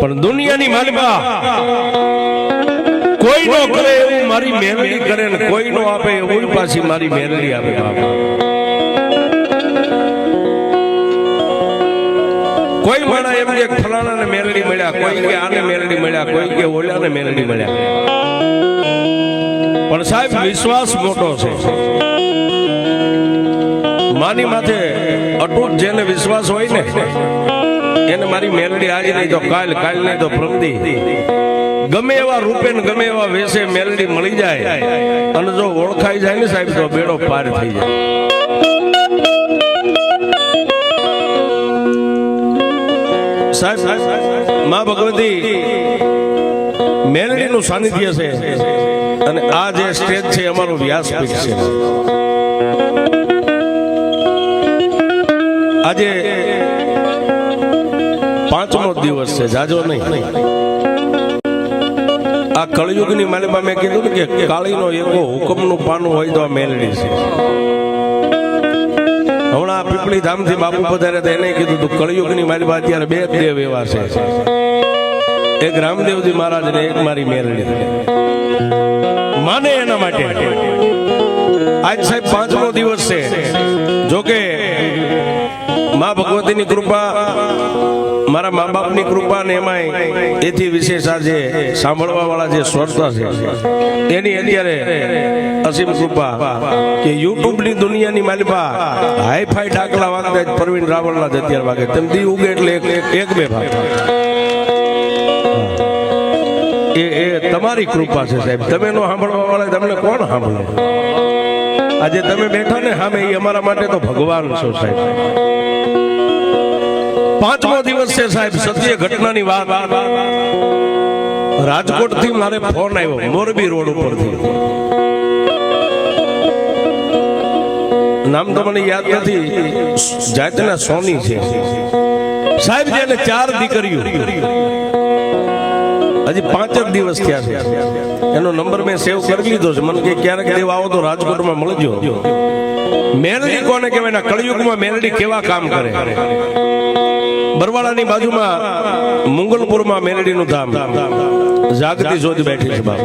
પણ દુનિયાની માલિકા કોઈ નો કરે એવું મારી મેલડી કરે ને કોઈ નો આપે એવું પાછી મારી મેલડી આપે કોઈ માણા એમ કે ફલાણાને મેરડી મળ્યા, કોઈ કે આને મેરડી મળ્યા, કોઈ કે ઓલાને મેરડી મળ્યા. પણ સાહેબ, વિશ્વાસ મોટો છે. માની માથે અટૂટ જેને વિશ્વાસ હોય ને એને મારી મેલડી આજે નહીં તો કાલ કાલ નહીં તો પ્રગતિ ગમે એવા રૂપે ને ગમે એવા વેશે મેલડી મળી જાય અને જો ઓળખાઈ જાય ને સાહેબ, તો બેડો પાર થઈ જાય. સાહેબ, માં ભગવતી, મેલડીનું સાનિધ્ય છે અને આ જે સ્ટેજ છે અમારું વ્યાસપીઠ છે. આજે પાંચમો દિવસ છે જાજો નહીં. આ કળયુગની માલિમાં મેં કીધું ને કે કાળીનો એકો હુકમનું પાનું હોય તો આ મેલડી છે. હમણાં પીપળી ધામથી બાપુ પધારે તો એને કીધું તું કળયુગની માલિકા અત્યારે બે દેવ એવા છે. એક રામદેવજી મહારાજ ને એક મારી મેલડી. માને એના માટે. આજ સાહેબ પાંચમો દિવસ છે. જોકે મા ભગવતીની કૃપા, મારા મા બાપની કૃપા ને એમાંય એથી વિશેષ આ જે સાંભળવા વાળા જે શ્રોતા છે, એની અત્યારે અસીમ કૃપા કે યુટ્યુબની દુનિયાની માલિપા હાઈફાઈ ડાકલા વાગતા જ પ્રવીણ રાવળના જ અત્યારે વાગે. તેમ દી ઉગે એટલે એક બે ભાગ. એ એ તમારી કૃપા છે સાહેબ. તમે નો સાંભળવા વાળા તમને કોણ સાંભળે? આજે તમે બેઠા ને હા એ અમારા માટે તો ભગવાન છો સાહેબ. પાંચમો દિવસ છે સાહેબ, સત્ય ઘટનાની વાત. રાજકોટથી મારે ફોન આવ્યો, મોરબી રોડ ઉપરથી. નામ તો મને યાદ નથી, જાતના સોની છે. સાહેબ જેને ચાર દીકરીઓ, હજી પાંચ જ દિવસ થયા છે. એનો નંબર મેં સેવ કરી લીધો છે. મને કે ક્યારેક દેવા આવો તો રાજકોટમાં મળજો. મેલડી કોને કહેવાય ના? કળયુગમાં મેલડી કેવા કામ કરે? બરવાળાની બાજુમાં મુંગલપુરમાં મેલડીનું ધામ. જાગૃતિ જોજ બેઠી છે બાપ.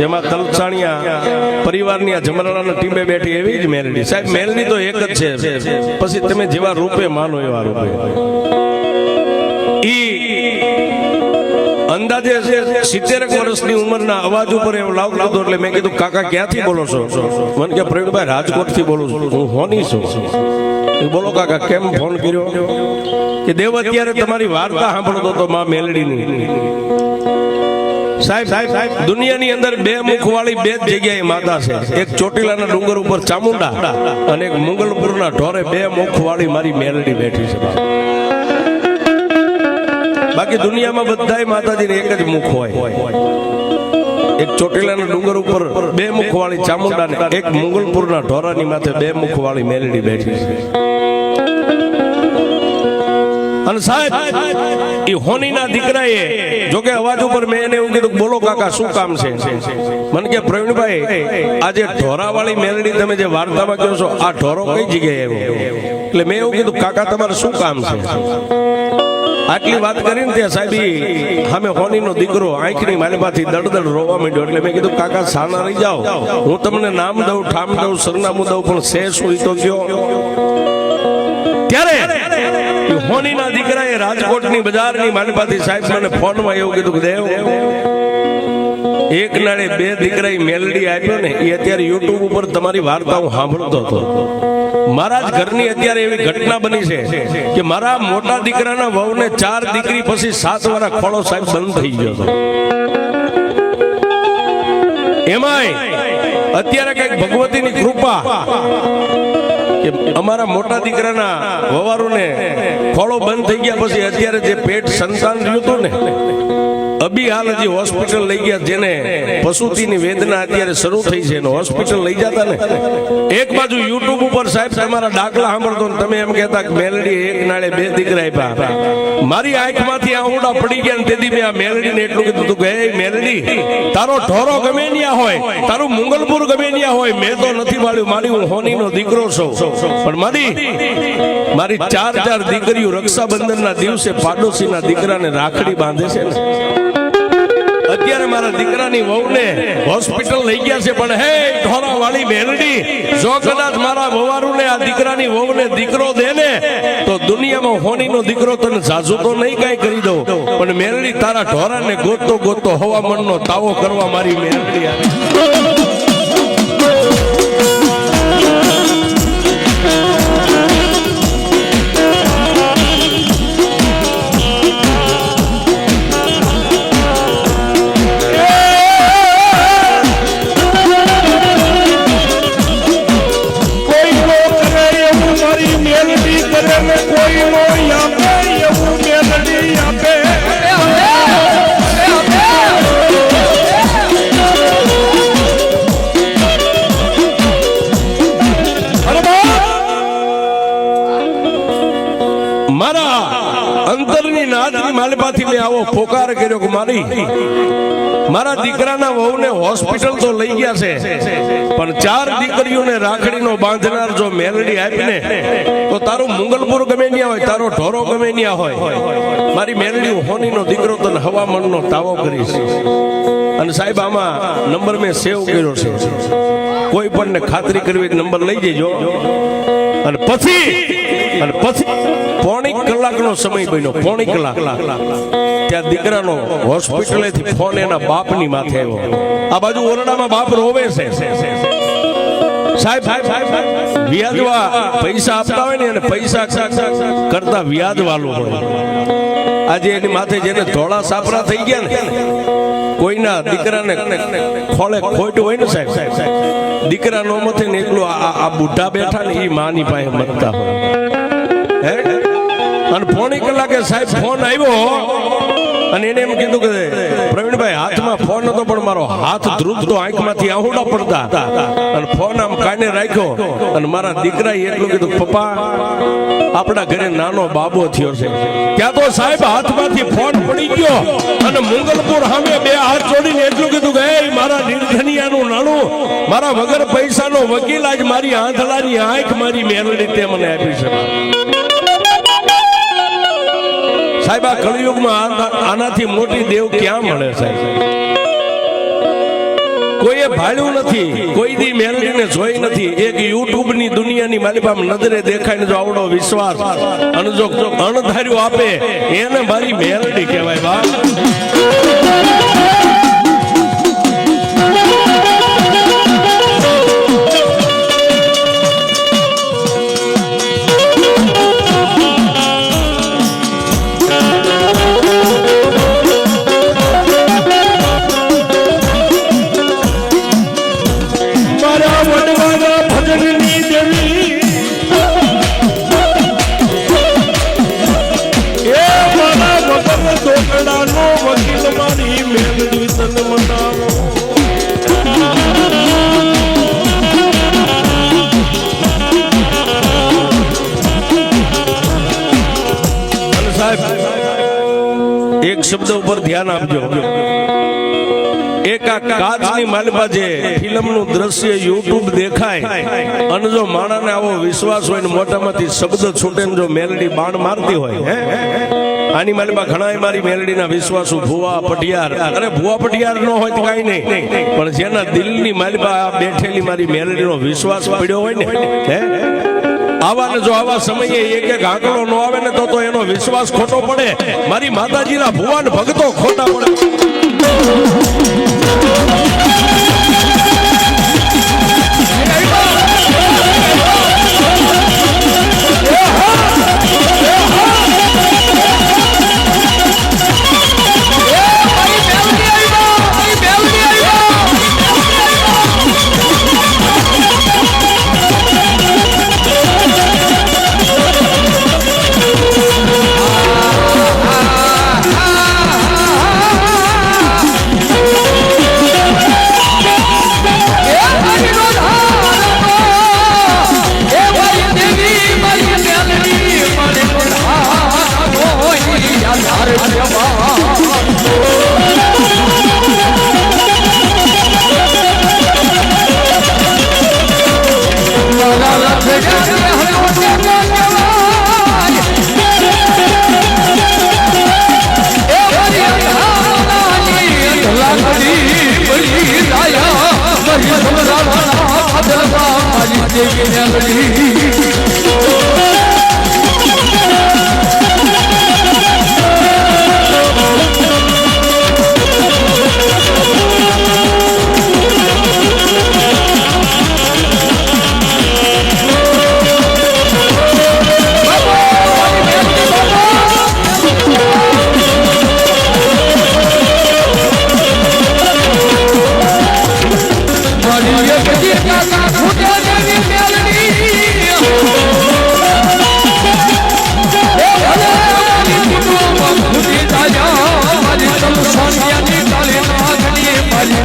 જેમાં તલસાણિયા પરિવારની આ જમરાળાના ટીમે બેઠી એવી જ મેલડી સાહેબ મેલડી તો એક જ છે. પછી તમે જેવા રૂપે માનો એવા રૂપે. ઈ અંદાજે સિત્તેરક વર્ષની ઉંમરના અવાજ ઉપર એમ લાવ લાવતો એટલે મેં કીધું, કાકા, ક્યાંથી બોલો છો? મને કે, પ્રવીણભાઈ રાજકોટથી બોલું છું. હું હોની છું. બોલો, કાકા, કેમ ફોન કર્યો? કે દેવ અત્યારે તમારી વાર્તા સાંભળતો તો માં મેલડીની. સાહેબ સાહેબ દુનિયાની અંદર બે મુખ વાળી બે જગ્યાએ માતા છે. એક ચોટીલાના ડુંગર ઉપર ચામુંડા અને એક મુગલપુરના ઢોરે બે મુખ વાળી મારી મેલડી બેઠી છે. બાકી દુનિયામાં બધાય માતાજીને એક જ મુખ હોય. એક ચોટીલાના ડુંગર ઉપર બે મુખ વાળી ચામુંડા ને એક મુગલપુરના ઢોરાની માથે બે મુખ વાળી મેલડી બેઠી અને સાહેબ એ હોનીના દીકરાએ જોકે અવાજ ઉપર મેં એને એવું કીધું બોલો કાકા, શું કામ છે? મને કે પ્રવીણભાઈ, આજે ઢોરાવાળી મેલડી તમે જે વાર્તામાં કહો છો, આ ઢોરો કઈ જગ્યાએ એટલે મેં એવું કીધું, કાકા, તમારે શું કામ છે? આટલી વાત કરીને ત્યાં સાહેબ અમે હોનીનો દીકરો આંખની માલિપાથી દળદળ રોવા માંડ્યો. એટલે મેં કીધું, કાકા સાના રહી જાઓ. હું તમને નામ દઉં, ઠામ દઉં, સરનામું દઉં, પણ શે શું ઈ તો કયો? ત્યારે હોનીના દીકરાએ રાજકોટની બજારની માલિપાથી સાહેબ મને ફોનમાં એવું કીધું કે, દેવ, એક નાળે બે દીકરાએ મેલડી આપ્યો ને એ અત્યારે યુટ્યુબ ઉપર તમારી વાર્તા હું સાંભળતો હતો. મારા જ ઘરની અત્યારે એવી ઘટના બની છે કે મારા મોટા દીકરાના વહુને ચાર દીકરી પછી સાત વાળા ખોળો સાહેબ બંધ થઈ ગયો એમાંય અત્યારે કંઈક ભગવતીની કૃપા કે અમારા મોટા દીકરાના વવારુને ખોળો બંધ થઈ ગયા પછી અત્યારે જે પેટ સંતાન રહ્યું હતું ને અભી હાલ હજી હોસ્પિટલ લઈ ગયા જેને પશુતીની વેદના અત્યારે શરૂ થઈ છે એને હોસ્પિટલ લઈ જતા ને. એક બાજુ યુટ્યુબ ઉપર સાહેબ તમારા દાખલા સાંભળતો ને તમે એમ કહેતા કે મેલડી એક નાળે બે દીકરા આપ્યા. મારી આંખમાંથી આહુડા પડી ગયા ને તેથી મેં આ મેલડીને એટલું કીધું હતું કે "એ મેલડી, તારો ઢોરો ગમે ન્યા હોય, તારું મુંગલપુર ગમે ન્યા હોય, મેં તો નથી પાડ્યું મારી હું હોનીનો દીકરો છું. પણ મારી મારી ચાર ચાર દીકરીઓ રક્ષાબંધનના દિવસે પાડોશીના દીકરાને રાખડી બાંધે છે ને. મારા દીકરાની વહુને હોસ્પિટલ લઈ ગયા છે, પણ હે ઢોરાવાળી જો કદાચ મારા વવારુને આ દીકરાની વહુને દીકરો દે ને તો દુનિયામાં હોનીનો દીકરો તને જાજુ તો નહીં કાંઈ કરી દઉં. પણ મેરડી તારા ઢોરાને ગોતતો ગોતતો હવામાનનો તાવો કરવા મારી મેરડી આવી. મારી. મારા દીકરાના વહુને હોસ્પિટલ તો લઈ ગયા છે. પણ ચાર દીકરીઓને રાખડીનો બાંધનાર જો મેલડી આપીને, તો તારું મુંગલપુર ગમે ન્યા હોય, તારો ઢોરો ગમે ન્યા હોય. મારી મેલડી હોનીનો દીકરો તને હવામાનનો તાવો કરીશ. અને સાહેબ, આમાં નંબર મેં સેવ કર્યો છે. કોઈ પણ ને ખાતરી કરવી નંબર લઈ જજો અને પછી અને પછી પોણી કલાકનો સમય બન્યો. પોણી કલાક. ત્યાં દીકરાનો હોસ્પિટલેથી ફોન એના બાપની માથે આવ્યો. આ બાજુ ઓરડામાં બાપ રોવે છે. સાહેબ સાહેબ વ્યાજવા પૈસા આપતા હોય ને અને પૈસા કરતા વ્યાજ હોય. આજે એની માથે જેને ધોળા સાપરા થઈ ગયા ને કોઈના દીકરાને ખોળે ખોટું હોય ને સાહેબ? દીકરા નો મથે ને એકલું આ બુઢા બેઠા ને એ માની પાસે મતતા હોય. હે? અને પોણી કલાકે સાહેબ ફોન આવ્યો. અને એને એમ કીધું કે, પ્રવીણભાઈ, હાથમાં ફોન હતો પણ મારો હાથ ધ્રુજતો આંખમાંથી આહુડા પડતા. અને ફોન આમ કાને રાખ્યો અને મારા દીકરાએ એટલું કીધું, પપ્પા, આપણા ઘરે નાનો બાબો થયો છે. ત્યાં તો સાહેબ હાથમાંથી ફોન પડી ગયો અને મુંગલપુર સામે બે હાથ જોડીને એટલું કીધું કે, "એ મારા નિર્ધનિયાનું નાણું, મારા વગર પૈસાનો વકીલ આજ મારી આંધળાની આંખ મારી મેલડી તે મને આપી શકે સાહેબ, આ કળિયુગમાં આનાથી મોટી દેવ ક્યાં મળે સાહેબ? કોઈએ ભાળ્યું નથી કોઈ દી મેલડીને જોઈ નથી. એક યુટ્યુબની દુનિયાની મારી પામ નજરે દેખાય ને જો આવડો વિશ્વાસ અને જો અણધાર્યું આપે, એને મારી મેલડી કહેવાય બા. શબ્દ ઉપર ધ્યાન આપજો. અને જો માણાને આવો વિશ્વાસ હોય ને મોટામાંથી શબ્દ છૂટે ને જો મેલડી બાણ મારતી હોય આની માલમાં ઘણા મારી મેલડીના વિશ્વાસુ ભુવા પટિયાર. અરે ભુવા પટિયાર નો હોય તો કઈ નહીં. પણ જેના દિલની માલમાં આ બેઠેલી મારી મેલડીનો વિશ્વાસ પડ્યો હોય ને આવા જો આવા સમયે એક એક આંકડો ન આવે ને તો તો એનો વિશ્વાસ ખોટો પડે. મારી માતાજીના ભુવાન ભક્તો ખોટા પડે. યમરાણા ભદ્રકાળી દેવી નગરી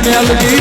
melody